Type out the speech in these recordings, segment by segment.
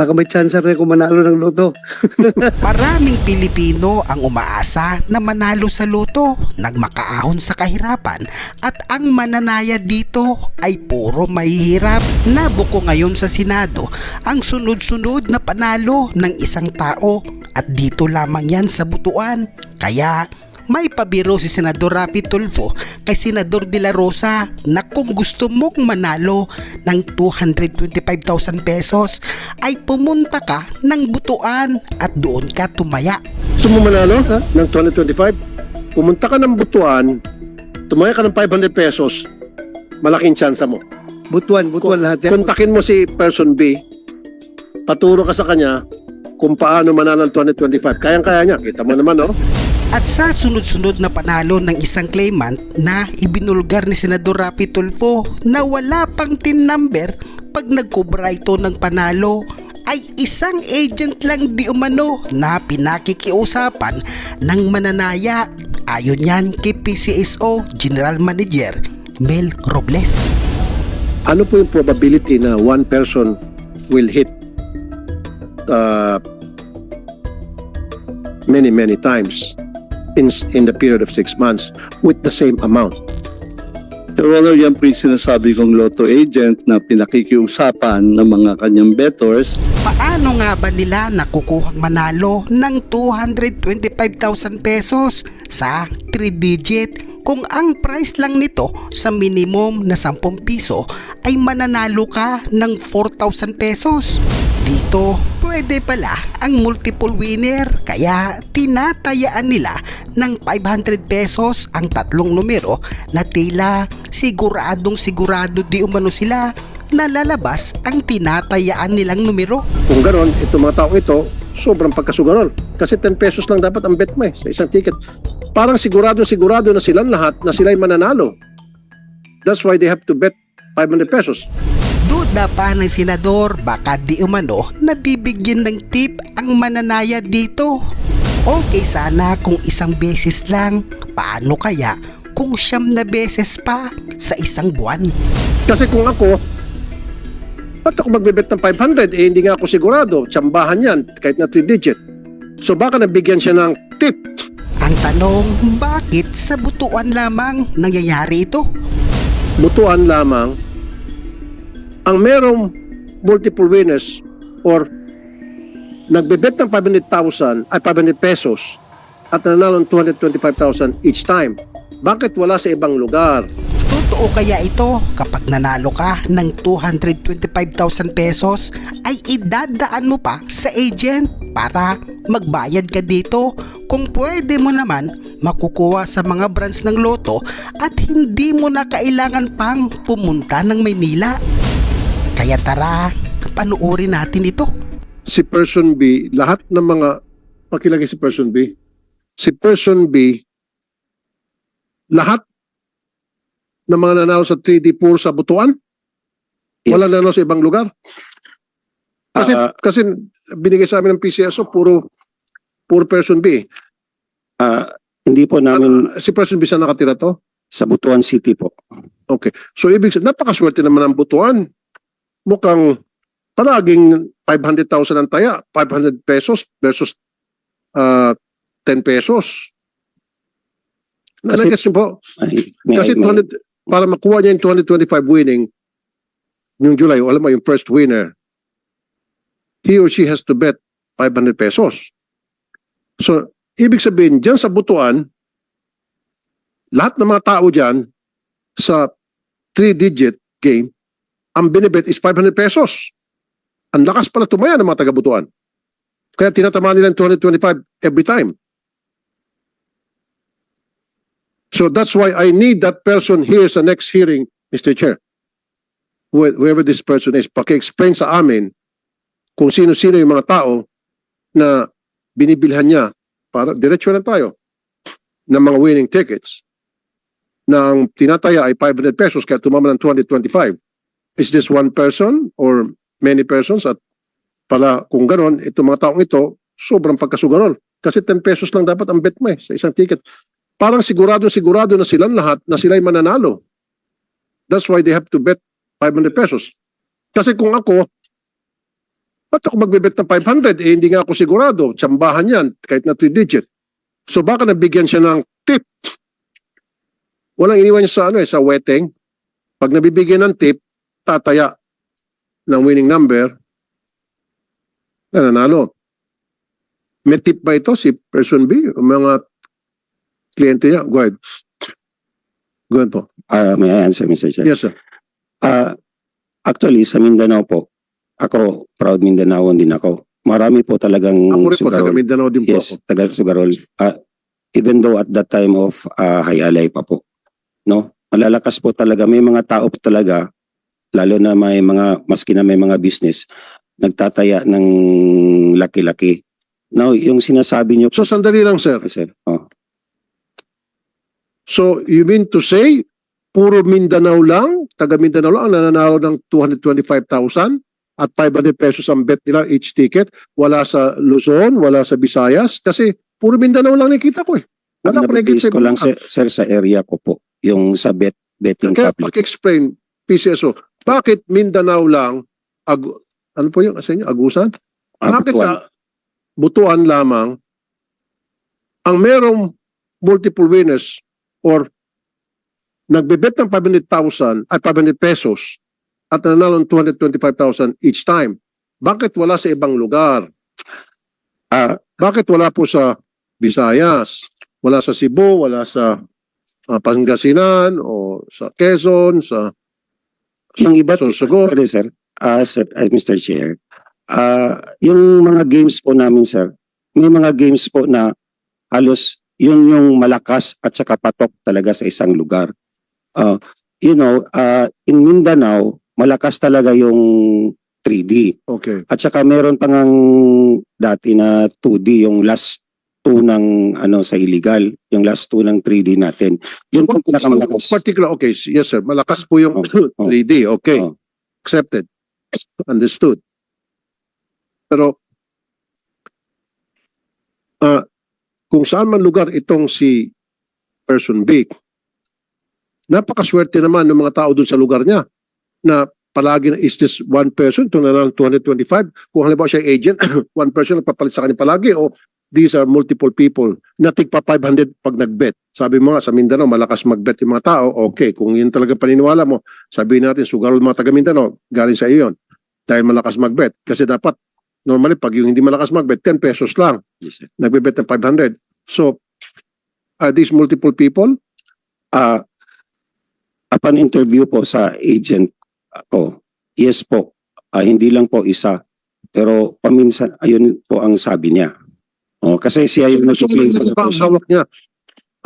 Baka may chance rin kung manalo ng loto. Maraming Pilipino ang umaasa na manalo sa loto, nagmakaahon sa kahirapan at ang mananaya dito ay puro mahihirap. Nabuko ngayon sa Senado ang sunod-sunod na panalo ng isang tao at dito lamang yan sa butuan. Kaya may pabiro si Senador Rapi Tulfo kay Senador De La Rosa na kung gusto mong manalo ng 225,000 pesos ay pumunta ka ng butuan at doon ka tumaya. Gusto mo manalo ha? ng 2025? Pumunta ka ng butuan, tumaya ka ng 500 pesos, malaking tsansa mo. Butuan, butuan lahat yan. Kontakin mo si person B, paturo ka sa kanya kung paano manalo ng 2025. Kayang-kaya niya. Kita mo naman, oh. At sa sunod-sunod na panalo ng isang claimant na ibinulgar ni Senador Rapi Tulfo na wala pang tin number pag nagkubra ito ng panalo ay isang agent lang di umano na pinakikiusapan ng mananaya ayon yan kay PCSO General Manager Mel Robles. Ano po yung probability na one person will hit uh, many, many times in, in the period of six months with the same amount? Your Honor, yan po yung sinasabi kong lotto agent na pinakikiusapan ng mga kanyang bettors. Paano nga ba nila nakukuhang manalo ng 225,000 pesos sa 3 digit kung ang price lang nito sa minimum na 10 piso ay mananalo ka ng 4,000 pesos? Dito, pwede pala ang multiple winner kaya tinatayaan nila ng 500 pesos ang tatlong numero na tila siguradong sigurado di umano sila na lalabas ang tinatayaan nilang numero. Kung ganon, itong mga tao ito, sobrang pagkasugarol. Kasi 10 pesos lang dapat ang bet mo eh, sa isang ticket. Parang sigurado-sigurado na silang lahat na sila'y mananalo. That's why they have to bet 500 pesos. Duda pa ng senador baka di umano nabibigyan ng tip ang mananaya dito. Okay sana kung isang beses lang, paano kaya kung siyam na beses pa sa isang buwan? Kasi kung ako, ba't ako magbebet ng 500? Eh, hindi nga ako sigurado. Tsambahan yan, kahit na 3 digit. So baka nabigyan siya ng tip. Ang tanong, bakit sa butuan lamang nangyayari ito? Butuan lamang ang merong multiple winners or nagbebet ng 500,000 ay 500 pesos at nanalo ng 225,000 each time. Bakit wala sa ibang lugar? Totoo kaya ito kapag nanalo ka ng 225,000 pesos ay idadaan mo pa sa agent para magbayad ka dito kung pwede mo naman makukuha sa mga branch ng loto at hindi mo na kailangan pang pumunta ng Maynila. Kaya tara, panuorin natin ito. Si person B, lahat ng mga pakilagay si person B. Si person B, lahat ng mga nanalo sa 3D puro sa butuan? Wala nanalo sa ibang lugar? Kasi Ah, kasi binigay sa amin ng PCSO puro puro person B. ah, hindi po namin Ano, si person B saan nakatira to? sa Butuan City po. Okay. So ibig sabihin, napakaswerte naman ang butuan. Mukhang palaging 500,000 ang taya, 500 pesos versus ah 10 pesos. Kasi- po, Ay, may- kasi may- 200, para makuha niya yung 225 winning, yung July, alam mo, yung first winner, he or she has to bet 500 pesos. So, ibig sabihin, dyan sa butuan, lahat ng mga tao dyan, sa three-digit game, ang binibet is 500 pesos. Ang lakas pala tumaya ng mga taga-butuan. Kaya tinatama nila yung 225 every time. So that's why I need that person here sa next hearing, Mr. Chair. Wh- Whoever this person is, paki-explain sa amin kung sino-sino yung mga tao na binibilhan niya para diretso na tayo ng mga winning tickets na ang tinataya ay 500 pesos kaya tumama ng 225. Is this one person or many persons? At pala kung ganon, itong mga taong ito, sobrang pagkasugarol. Kasi 10 pesos lang dapat ang bet mo eh, sa isang ticket parang sigurado-sigurado na silang lahat na sila'y mananalo. That's why they have to bet 500 pesos. Kasi kung ako, Ba't ako magbibet ng 500? Eh, hindi nga ako sigurado. Tsambahan yan, kahit na 3 digit. So baka nabigyan siya ng tip. Walang iniwan niya sa ano eh, sa wedding. Pag nabibigyan ng tip, tataya ng winning number na nanalo. May tip ba ito si person B? O mga kliyente niya? Go ahead. Go ahead po. Ah, may I answer, Mr. Chair? Yes, sir. Ah, actually, sa Mindanao po, ako, proud Mindanaoan din ako. Marami po talagang Ako rin po, taga sugarol. Mindanao din po Yes, ako. taga Sugarol. Ah, even though at that time of uh, Hayalay pa po. No? Malalakas po talaga. May mga tao po talaga, lalo na may mga, maski na may mga business, nagtataya ng laki-laki. Now, yung sinasabi niyo So sandali lang, sir. sir, oh, So, you mean to say, puro Mindanao lang, taga Mindanao lang, ang nananalo ng 225,000 at 500 pesos ang bet nila each ticket. Wala sa Luzon, wala sa Visayas, kasi puro Mindanao lang nakita ko eh. Wala ang ko nakikita ko lang, sir, sir, sa area ko po, yung sa bet, betting Kaya public. paki-explain, PCSO, bakit Mindanao lang, ag, ano po yung sa inyo, Agusan? Ah, Bakit Butuan. sa Butuan lamang, ang merong multiple winners or nagbebet ng 500,000 ay 500 pesos at nanalo ng 225,000 each time. Bakit wala sa ibang lugar? Ah, Bakit wala po sa Visayas? Wala sa Cebu, wala sa ah, Pangasinan o sa Quezon, sa yung iba Sorsogon? Sorry, sir. Ah, sir, ah, Mr. Chair. Ah, yung mga games po namin, sir, may mga games po na halos yun yung malakas at saka patok talaga sa isang lugar. Ah, you know, ah, in Mindanao, malakas talaga yung 3D. Okay. At saka meron pa ngang dati na 2D, yung last two ng ano sa illegal, yung last two ng 3D natin. Yun po pinakamalakas. Particular, okay. Yes, sir. Malakas po yung Oh, oh. 3D. Okay. Oh. Accepted. Understood. Pero, ah, kung saan man lugar itong si person B, napakaswerte naman ng mga tao doon sa lugar niya na palagi na is this one person, itong nanalo 225. Kung halimbawa siya agent, one person nagpapalit sa kanya palagi o these are multiple people na tigpa 500 pag nagbet. Sabi mo nga sa Mindanao, malakas magbet yung mga tao. Okay, kung yun talaga paniniwala mo, sabihin natin, sugarol mga taga Mindanao, galing sa iyo yun. Dahil malakas magbet. Kasi dapat, normally, pag yung hindi malakas magbet, 10 pesos lang. Yes, sir. Nagbebet ng 500. So, are these multiple people? Ah, upon interview po sa agent ako, yes po, Ah, hindi lang po isa, pero paminsan, ayun po ang sabi niya. Oh, kasi siya yung So, nag-claim so, po sa, hawak niya?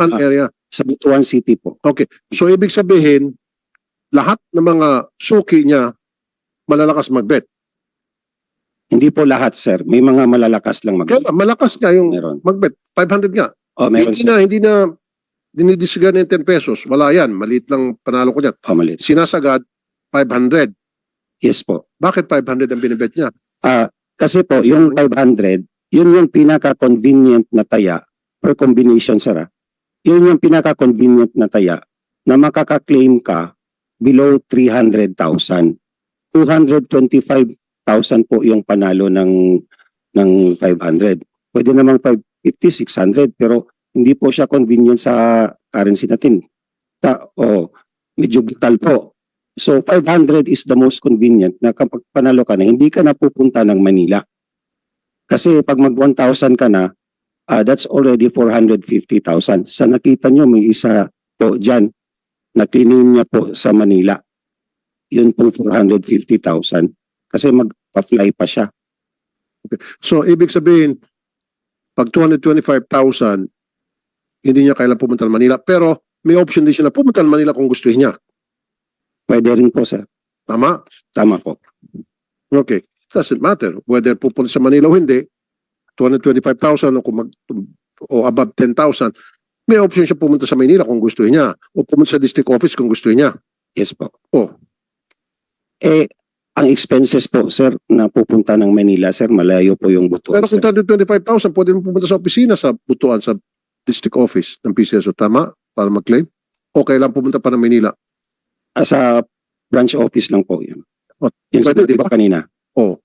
An Ah. area. sa Butuan City po. Okay. So, ibig sabihin, lahat ng mga suki niya, malalakas magbet. Hindi po lahat, sir. May mga malalakas lang mag Kaya malakas nga yung Meron. magbet. 500 nga. Oh, meron, hindi sir. na, hindi na dinidisregard ng 10 pesos. Wala yan. Maliit lang panalo ko niyan. Oh, mali. Sinasagad, 500. Yes po. Bakit 500 ang binibet niya? Ah, kasi po, yung 500, yun yung pinaka-convenient na taya per combination, sir. ah. Yun yung pinaka-convenient na taya na makaka-claim ka below 300,000. 225,000 po yung panalo ng ng 500. Pwede namang 550, 600 pero hindi po siya convenient sa currency natin. Ta oh, medyo brutal po. So 500 is the most convenient na kapag panalo ka na, hindi ka na pupunta ng Manila. Kasi pag mag 1,000 ka na, ah, that's already 450,000. Sa nakita nyo, may isa po dyan na claim niya po sa Manila. Yun pong 450,000. Kasi magpa-fly pa siya. So, ibig sabihin, pag 225,000, hindi niya kailan pumunta ng Manila. Pero, may option din siya na pumunta ng Manila kung gusto niya. Pwede rin po, sir. Tama? Tama po. Okay. Doesn't matter whether pupunta sa Manila o hindi. 225,000 o, kung mag, o above 10,000, may option siya pumunta sa Manila kung gusto niya. O pumunta sa district office kung gusto niya. Yes po. Oh. Eh, ang expenses po, sir, na pupunta ng Manila, sir, malayo po yung butuan, Pero kung 225,000, pwede mo pumunta sa opisina sa Butuan, sa district office ng PCSO. Tama? Para mag-claim? O kailan pumunta pa ng Manila? Ah, sa branch office lang po yun. Oh, Yun pwede, di ba? kanina. Oh.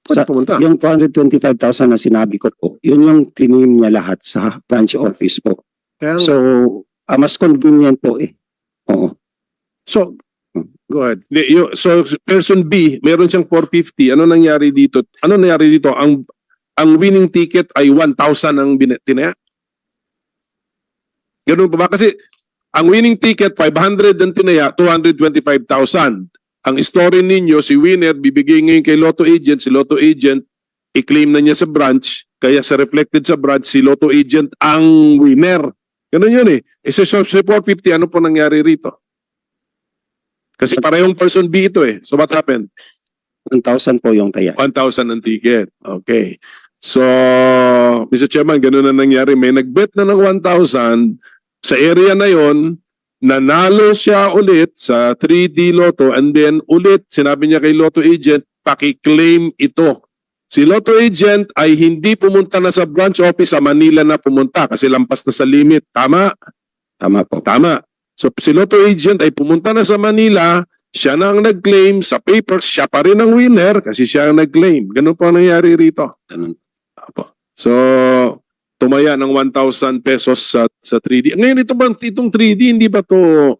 Pwede Sa- pumunta. Yung 225,000 na sinabi ko po, yun yung claim niya lahat sa branch office po. Kaya, So, ah, mas convenient po eh. Oo. so, go ahead. Yung- so person B, meron siyang 450. Ano nangyari dito? Ano nangyari dito? Ang ang winning ticket ay 1,000 ang tinaya. Ganun pa ba? Kasi ang winning ticket 500 ang tinaya, 225,000. Ang story ninyo, si winner bibigay ngayon kay Lotto agent, si Lotto agent i-claim na niya sa branch, kaya sa reflected sa branch, si Lotto agent ang winner. Ganun yun eh. E sa 450, ano po nangyari rito? Kasi parehong person B ito eh. So what happened? 1,000 po yung taya. 1,000 ang ticket. Okay. So, Mr. Chairman, ganun na nangyari. May nagbet na ng 1,000 sa area na yon nanalo siya ulit sa 3D Lotto and then ulit, sinabi niya kay Lotto agent, paki-claim ito. Si Lotto agent ay hindi pumunta na sa branch office sa Manila na pumunta kasi lampas na sa limit. Tama? Tama po. Tama. So si Lotto agent ay pumunta na sa Manila, siya na ang nag-claim sa papers, siya pa rin ang winner kasi siya ang nag-claim. Ganun po ang nangyari rito. Ganun. So, tumaya ng 1,000 pesos sa sa 3D. Ngayon ito ba itong 3D hindi ba to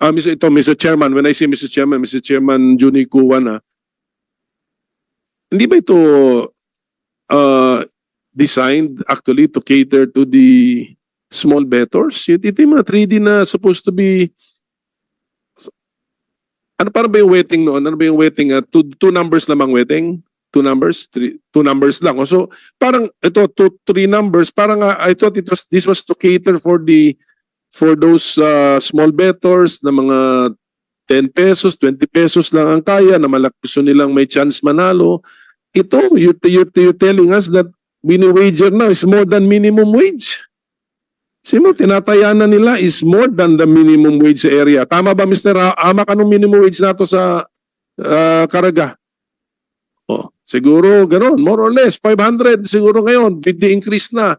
ah Mr. ito Mr. Chairman when I say Mr. Chairman Mr. Chairman Juni Kuwan ah, hindi ba ito uh, designed actually to cater to the small bettors? Ito yung mga 3D na supposed to be ano para ba yung waiting noon? Ano ba yung waiting? ah? two, two numbers lamang waiting? Two numbers? Three, two numbers lang. Oh, So, parang ito, two, three numbers. Parang ah, I thought it was, this was to cater for the, for those ah, small bettors na mga 10 pesos, 20 pesos lang ang kaya na malaki gusto nilang may chance manalo. Ito, you're, you're, you're telling us that wini-wager now is more than minimum wage. Sino tinataya na nila is more than the minimum wage sa area. Tama ba Mr. Hamak anong minimum wage nato sa ah, Caraga? Oh, siguro ganoon, more or less 500 siguro ngayon with the increase na.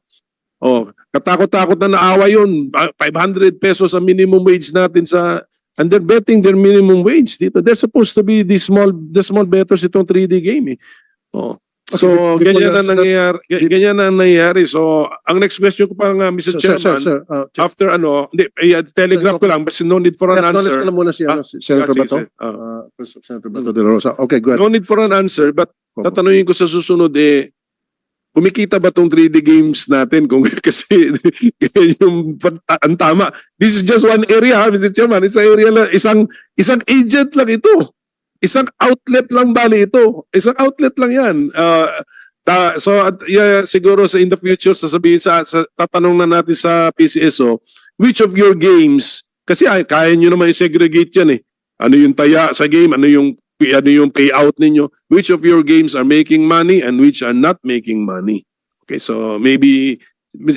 Oh, katakot-takot na naawa yun. Ah, 500 pesos ang minimum wage natin sa and they're betting their minimum wage dito. They're supposed to be the small the small bettors itong 3D game eh. Oh. So, before ganyan na nangyayari. Ganyan na nangyayari. So, ang next question ko pa nga, Mr. Sir, Chairman, sir, sir, uh, after ano, hindi, eh, telegraph ko lang, but no need for an acknowledge answer. ko na muna si, ano, si Senator Ah, Bato. Ah. Uh, Senator Bato de la Rosa. Okay, go ahead. No need for an answer, but tatanungin ko sa susunod eh, kumikita ba tong 3D games natin? Kung kasi yung ang tama. This is just one area, ha, Mr. Chairman. Isang area lang, isang isang agent lang ito. Isang outlet lang bali ito. Isang outlet lang 'yan. Uh, ta- so at, yeah, siguro sa in the future sasabihin sa, sa tatanong na natin sa PCSO, which of your games kasi ay kaya niyo naman i-segregate 'yan eh. Ano yung taya sa game, ano yung ano yung payout ninyo, which of your games are making money and which are not making money. Okay, so maybe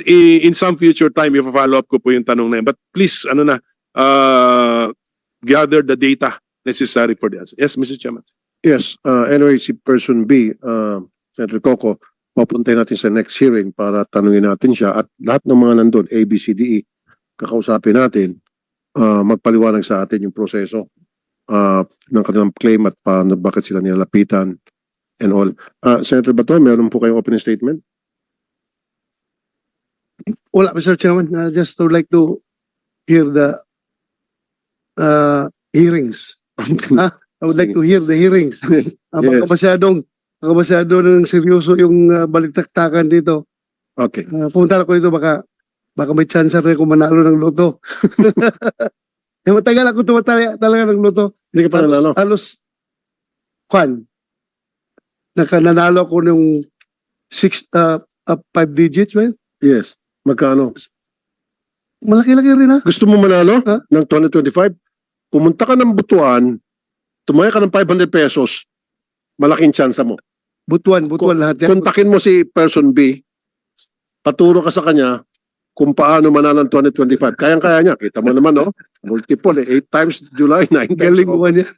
in some future time, if follow up ko po yung tanong na yun. But please, ano na, uh, gather the data necessary for the answer. Yes, Mr. Chairman. Yes, uh, anyway, si person B, uh, Senator Coco, papuntay natin sa next hearing para tanungin natin siya at lahat ng mga nandun, A, B, C, D, E, kakausapin natin, uh, magpaliwanag sa atin yung proseso uh, ng kanilang claim at paano, bakit sila nilalapitan and all. Uh, Senator Bato, meron po kayong opening statement? Wala, Mr. Chairman. I just would like to hear the uh, hearings. Ah, I would like to hear the hearings. Yes. Baka masyadong, baka masyado ng seryoso yung uh, balitaktakan dito. Okay. Uh, pumunta ako dito, baka, baka may chance rin kung manalo ng loto. Eh, matagal ako tumataya talaga ng loto. Hindi ka pa Halos, nanalo. halos, kwan, nakananalo ko ng six, uh, uh, five digits, well, Yes. Magkano? malaki-laki rin ha. Gusto mo manalo Ha? ng 2025? Pumunta ka ng butuan, tumaya ka ng 500 pesos, malaking chance mo. Butuan, butuan lahat yan. Kontakin mo si person B, paturo ka sa kanya kung paano manalo ng 2025. Kayang-kaya niya. Kita mo naman, no? Multiple, eh. 8 times July, 9 times. Galing mo niya?